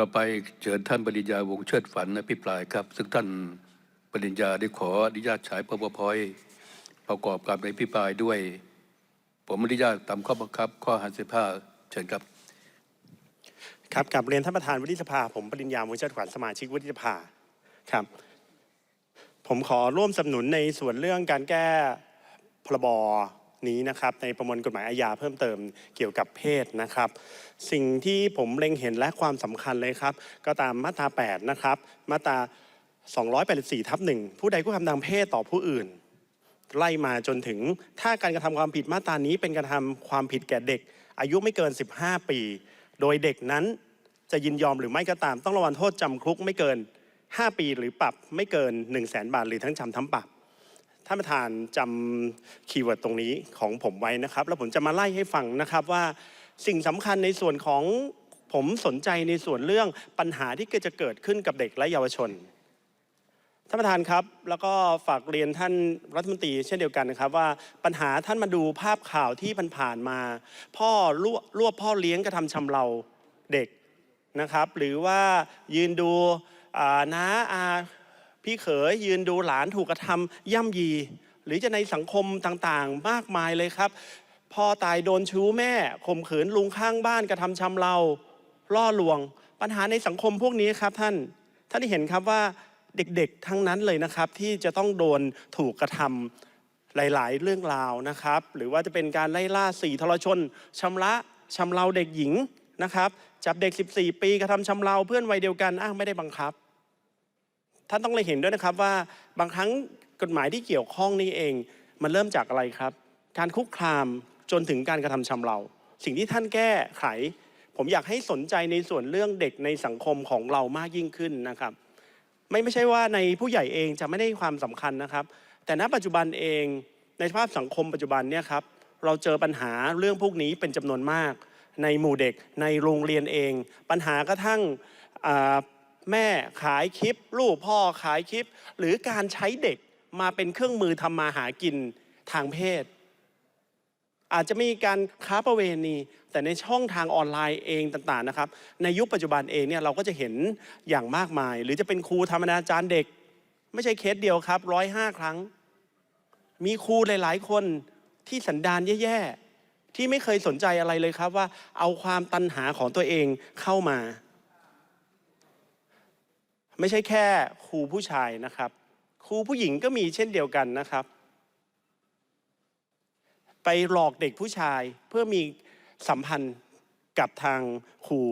ต่อไปเชิญท่านปริญญาวงเชิดฝันอภิปรายครับ ซึ่งท่านปริญญาได้ขออนุญาตฉาย powerpoint ประกอบกับในอภิปรายด้วย ผมอนุญาตตามข้อบังคับ ข้อ55เชิญครับ ครับกับเรียนท่านประธานวุฒิสภา ผมปริญญามุญเชิดขวัญสมาชิกวุฒิสภาครับ ผมขอร่วมสนับสนุนในส่วนเรื่องการแก้พรบ นี้นะครับในประมวลกฎหมายอาญาเพิ่มเติมเกี่ยวกับเพศนะครับ สิ่งที่ผมเล็งเห็นและความสำคัญเลยครับ ก็ตามมาตรา 8 นะครับ มาตรา 284 ทับหนึ่งผู้ใดผู้ทำทางเพศต่อผู้อื่น ไล่มาจนถึงถ้าการกระทำความผิดมาตรานี้เป็นการกระทำความผิดแก่เด็ก อายุไม่เกิน 15 ปี โดยเด็กนั้นจะยินยอมหรือไม่ก็ตาม ต้องระวังโทษจำคุกไม่เกิน 5 ปีหรือปรับไม่เกิน 1 0 0 0 0แบาทหรือทั้งจำทั้งปรับ ท่านประธานจำคีย์เวิร์ดตรงนี้ของผมไว้นะครับ แล้วผมจะมาไล่ให้ฟังนะครับว่าสิ่งสำคัญในส่วนของผมสนใจในส่วนเรื่องปัญหาที่จะเกิดขึ้นกับเด็กและเยาวชนท่านประธานครับ แล้วก็ฝากเรียนท่านรัฐมนตรีเช่นเดียวกันนะครับ ว่าปัญหาท่านมาดูภาพข่าวที่ผ่านๆมา พ่อรวรวบพ่อเลี้ยงกระทำชำเราเด็กนะครับ หรือว่ายืนดูน้าอา พี่เขยยืนดูหลานถูกกระทำย่ำยี หรือจะในสังคมต่างๆ มากมายเลยครับพ่อตายโดนชู้แม่ข่มขืนลุงข้างบ้านกระทำชำเราล่อลวง ปัญหาในสังคมพวกนี้ครับท่านท่านได้เห็นครับว่าเด็กๆทั้งนั้นเลยนะครับ ที่จะต้องโดนถูกกระทำหลาย ๆ เรื่องราวนะครับ หรือว่าจะเป็นการไล่ล่าสี่ทรชนชำระชำเราเด็กหญิงนะครับ จับเด็ก 14 ปีกระทำชำเราเพื่อนวัยเดียวกันอ้างไม่ได้บังคับ ท่านต้องเลยเห็นด้วยนะครับว่าบางครั้งกฎหมายที่เกี่ยวข้องนี่เอง มันเริ่มจากอะไรครับ การคุกคามจนถึงการกระทำชำเรา สิ่งที่ท่านแก้ไข ผมอยากให้สนใจในส่วนเรื่องเด็กในสังคมของเรามากยิ่งขึ้นนะครับ ไม่ไม่ใช่ว่าในผู้ใหญ่เองจะไม่ได้ความสำคัญนะครับ แต่ณปัจจุบันเองในสภาพสังคมปัจจุบันเนี่ยครับเราเจอปัญหาเรื่องพวกนี้เป็นจำนวนมาก ในหมู่เด็กในโรงเรียนเอง ปัญหากระทั่ง แม่ขายคลิป ลูกพ่อขายคลิป หรือการใช้เด็กมาเป็นเครื่องมือทำมาหากินทางเพศ อาจจะมีการค้าประเวณี แต่ในช่องทางออนไลน์เองต่างๆนะครับ ในยุคปัจจุบันเองเนี่ยเราก็จะเห็นอย่างมากมาย หรือจะเป็นครูธรรมนาจารย์เด็ก ไม่ใช่เคสเดียวครับร้อยห้าครั้ง มีครูหลายๆ คนที่สันดานแย่ๆที่ไม่เคยสนใจอะไรเลยครับว่าเอาความตัณหาของตัวเองเข้ามา ไม่ใช่แค่ครูผู้ชายนะครับ ครูผู้หญิงก็มีเช่นเดียวกันนะครับ ไปหลอกเด็กผู้ชายเพื่อมีสัมพันธ์กับทางครู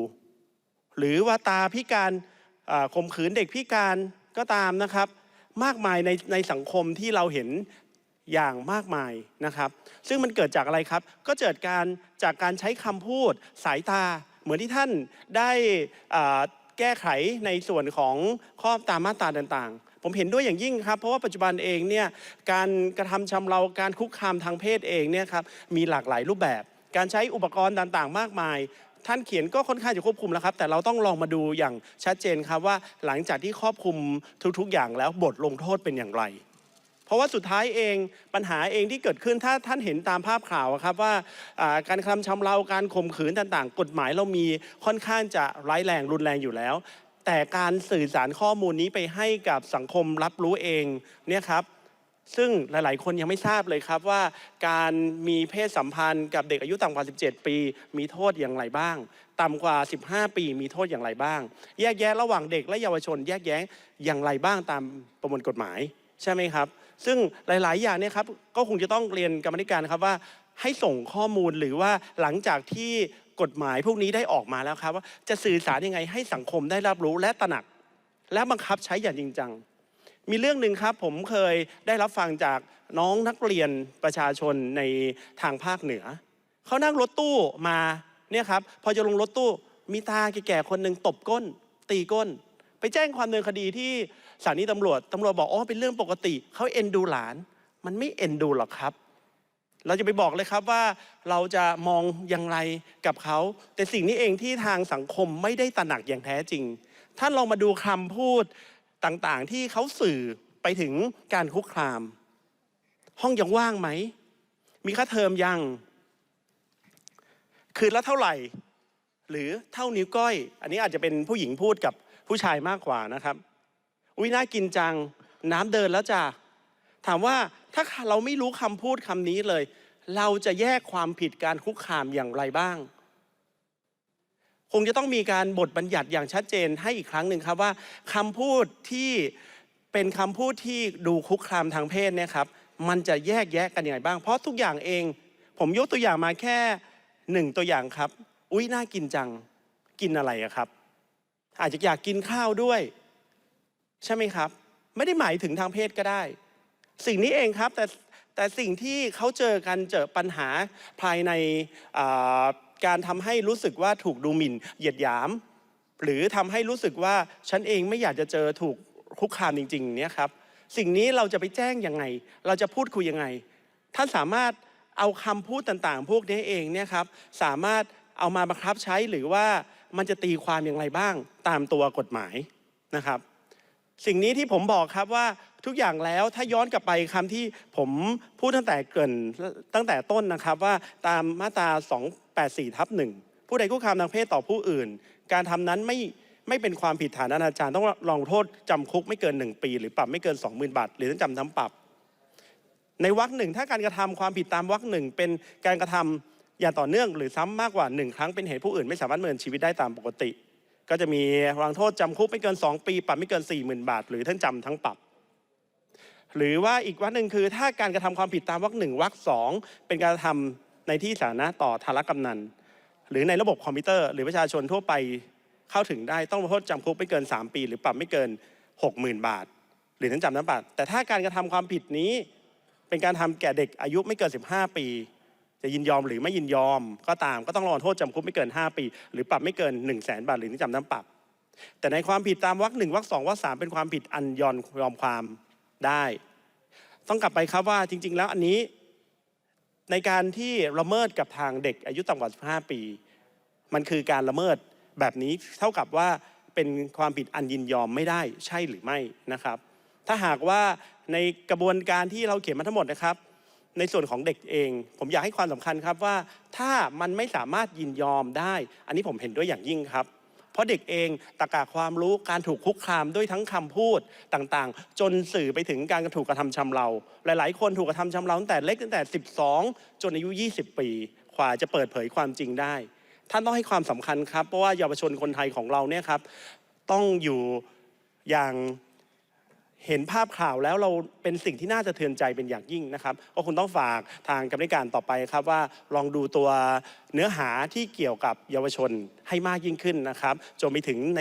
หรือว่าตาพิการข่มขืนเด็กพิการก็ตามนะครับ มากมายในในสังคมที่เราเห็นอย่างมากมายนะครับ ซึ่งมันเกิดจากอะไรครับ ก็เกิดการจากการใช้คำพูดสายตา เหมือนที่ท่านได้อ่า แก้ไขในส่วนของข้อตามมาตราต่างๆ ผมเห็นด้วยอย่างยิ่งครับ เพราะว่าปัจจุบันเองเนี่ยการกระทำชำเราการคุกคามทางเพศเองเนี่ยครับมีหลากหลายรูปแบบ การใช้อุปกรณ์ต่างๆ มากมายท่านเขียนก็ค่อนข้างจะควบคุมแล้วครับ แต่เราต้องลองมาดูอย่างชัดเจนครับว่าหลังจากที่ครอบคุมทุกๆอย่างแล้วบทลงโทษเป็นอย่างไร เพราะว่าสุดท้ายเองปัญหาเองที่เกิดขึ้นถ้าท่านเห็นตามภาพข่าวครับว่าการกระทำชำเราการข่มขืนต่างๆ กฎหมายเรามีค่อนข้างจะร้ายแรงรุนแรงอยู่แล้ว แต่การสื่อสารข้อมูลนี้ไปให้กับสังคมรับรู้เองเนี่ยครับซึ่งหลาย ๆ คนยังไม่ทราบเลยครับว่าการมีเพศสัมพันธ์กับเด็กอายุต่ำกว่า 17 ปี มีโทษอย่างไรบ้าง ต่ำกว่า 15 ปี มีโทษอย่างไรบ้าง แยกแยะระหว่างเด็กและเยาวชน แยกแยะอย่างไรบ้างตามประมวลกฎหมาย ใช่ไหมครับ ซึ่งหลาย ๆ อย่างเนี่ยครับก็คงจะต้องเรียนกรรมธิการนะครับว่าให้ส่งข้อมูลหรือว่าหลังจากที่กฎหมายพวกนี้ได้ออกมาแล้วครับ ว่าจะสื่อสารยังไงให้สังคมได้รับรู้และตระหนัก และบังคับใช้อย่างจริงจัง มีเรื่องหนึ่งครับผมเคยได้รับฟังจากน้องนักเรียนประชาชนในทางภาคเหนือ เขานั่งรถตู้มาเนี่ยครับพอจะลงรถตู้มีตาแก่ๆคนหนึ่งตบก้น ตีก้น ไปแจ้งความเนินคดีที่ สถานีตำรวจตำรวจบอกอ๋อเป็นเรื่องปกติเขาเอ็นดูหลาน มันไม่เอ็นดูหรอกครับ เราจะไปบอกเลยครับว่าเราจะมองอย่างไรกับเขา แต่สิ่งนี้เองที่ทางสังคมไม่ได้ตระหนักอย่างแท้จริง ท่านลองมาดูคำพูดต่างๆ ที่เขาสื่อไปถึงการคุกคาม ห้องยังว่างไหม มีค่าเทอมยัง คืนละเท่าไหร่ หรือเท่านิ้วก้อย อันนี้อาจจะเป็นผู้หญิงพูดกับผู้ชายมากกว่านะครับ อุ้ยน่ากินจัง น้ำเดินแล้วจ้ะถามว่าถ้าเราไม่รู้คำพูดคำนี้เลย เราจะแยกความผิดการคุกคามอย่างไรบ้าง คงจะต้องมีการบทบัญญัติอย่างชัดเจนให้อีกครั้งหนึ่งครับว่าคำพูดที่เป็นคำพูดที่ดูคุกคามทางเพศเนี่ยครับ มันจะแยกแยะกันอย่างไรบ้าง เพราะทุกอย่างเอง ผมยกตัวอย่างมาแค่หนึ่งตัวอย่างครับ อุ้ยน่ากินจัง กินอะไรอะครับ อาจจะอยากกินข้าวด้วย ใช่ไหมครับ ไม่ได้หมายถึงทางเพศก็ได้ สิ่งนี้เองครับแต่แต่สิ่งที่เขาเจอกันเจอปัญหาภายในการทำให้รู้สึกว่าถูกดูหมิ่นเหยียดหยาม หรือทำให้รู้สึกว่าฉันเองไม่อยากจะเจอถูกคุกคามจริงๆเนี่ยครับสิ่งนี้เราจะไปแจ้งยังไง เราจะพูดคุยยังไง ท่านสามารถเอาคำพูดต่างๆ พวกนี้เองเนี่ยครับสามารถเอามาบังคับใช้หรือว่ามันจะตีความอย่างไรบ้างตามตัวกฎหมายนะครับ สิ่งนี้ที่ผมบอกครับว่าทุกอย่างแล้วถ้าย้อนกลับไปคำที่ผมพูดตั้งแต่เกินตั้งแต่ต้นนะครับว่าตามมาตรา 284ทับหนึ่งผู้ใดคุกคามทางเพศต่อผู้อื่น การทำนั้นไม่ไม่เป็นความผิดฐานอนาจารต้องรองโทษจำคุกไม่เกิน 1 ปี หรือปรับไม่เกิน 20,000 บาท หรือทั้งจำทั้งปรับ ในวรรคหนึ่งถ้าการกระทำความผิดตามวรรคหนึ่งเป็นการกระทำอย่างต่อเนื่องหรือซ้ำมากกว่าหนึ่งครั้งเป็นเหตุผู้อื่น ไม่สามารถเมินชีวิตได้ตามปกติ ก็จะมีวางโทษจำคุกไม่เกิน 2 ปี ปรับไม่เกิน 40,000 บาท หรือทั้งจำทั้งปรับ หรือว่าอีกวรรคหนึ่งคือ ถ้าการกระทำความผิดตามวรรคหนึ่งวรรคสองเป็นการกระทำในที่สาธารณะต่อธารกำนัน หรือในระบบคอมพิวเตอร์ หรือประชาชนทั่วไปเข้าถึงได้ต้องลงโทษจำคุกไม่เกิน 3 ปี หรือปรับไม่เกิน 60,000 บาท หรือทั้งจำทั้งปรับแต่ถ้าการกระทำความผิดนี้ เป็นการทำแก่เด็กอายุไม่เกิน 15 ปี จะยินยอมหรือไม่ยินยอมก็ตามก็ต้องรอโทษจำคุกไม่เกิน 5 ปี หรือปรับไม่เกิน 1 0 0 0 0แบาทหรือทั้งจำทั้งปรับ แต่ในความผิดตามวรรคหนึ่งวรรคสองวรรคสามเป็นความผิดอันยอนยอมความได้ ต้องกลับไปครับว่าจริง ๆ แล้วอันนี้ในการที่ละเมิดกับทางเด็กอายุต่ำกว่า 15 ปี มันคือการละเมิดแบบนี้เท่ากับว่าเป็นความผิดอันยินยอมไม่ได้ใช่หรือไม่นะครับ ถ้าหากว่าในกระบวนการที่เราเขียนมาทั้งหมดนะครับ ในส่วนของเด็กเอง ผมอยากให้ความสำคัญครับว่าถ้ามันไม่สามารถยินยอมได้ อันนี้ผมเห็นด้วยอย่างยิ่งครับ เพราะเด็กเองตะกาความรู้การถูกคุกคามด้วยทั้งคำพูดต่างๆ จนสื่อไปถึงการถูกกระทำชำเรา หลายๆ คนถูกกระทำชำเราตั้งแต่เล็กตั้งแต่ 12 จนอายุ 20 ปีกว่าจะเปิดเผยความจริงได้ ท่านต้องให้ความสำคัญครับ เพราะว่าเยาวชนคนไทยของเราเนี่ยครับต้องอยู่อย่าง เห็นภาพข่าวแล้วเราเป็นสิ่งที่น่าจะเทือนใจเป็นอย่างยิ่งนะครับก็คุณต้องฝากทางกรรมธิการต่อไปครับว่าลองดูตัวเนื้อหาที่เกี่ยวกับเยาวชนให้มากยิ่งขึ้นนะครับจนไปถึงใน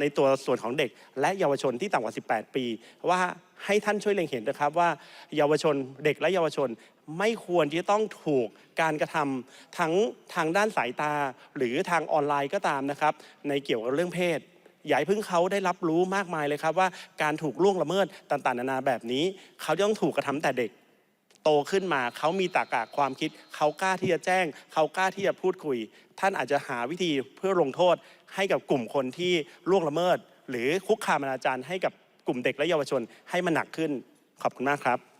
ในตัวส่วนของเด็ก และเยาวชนที่ต่ำกว่า 18 ปี ว่าให้ท่านช่วยเล็งเห็นนะครับว่าเยาวชนเด็กและเยาวชนไม่ควรที่จะต้องถูกการกระทำทั้งทางด้านสายตา หรือทางออนไลน์ก็ตามนะครับในเกี่ยวกับเรื่องเพศ อย่าให้เพิ่งเขาได้รับรู้มากมายเลยครับว่าการถูกล่วงละเมิดต่างๆนานาแบบนี้ เขาจะต้องถูกกระทำแต่เด็ก โตขึ้นมาเขามีตรรกความคิด เขากล้าที่จะแจ้ง เขากล้าที่จะพูดคุย ท่านอาจจะหาวิธีเพื่อลงโทษให้กับกลุ่มคนที่ล่วงละเมิด หรือคุกคามอนาจารให้กับกลุ่มเด็กและเยาวชนให้มันหนักขึ้นขอบคุณมากครับ